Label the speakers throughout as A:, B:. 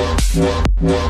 A: what, what, what.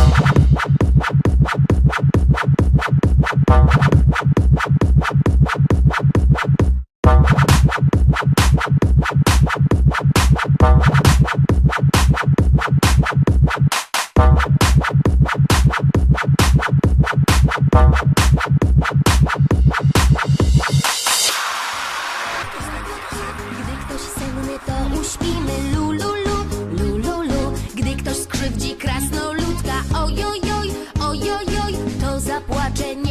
A: znak, to nasz znak wchodzi krasnoludka. Ojojoj, ojojoj, to zapłacze nie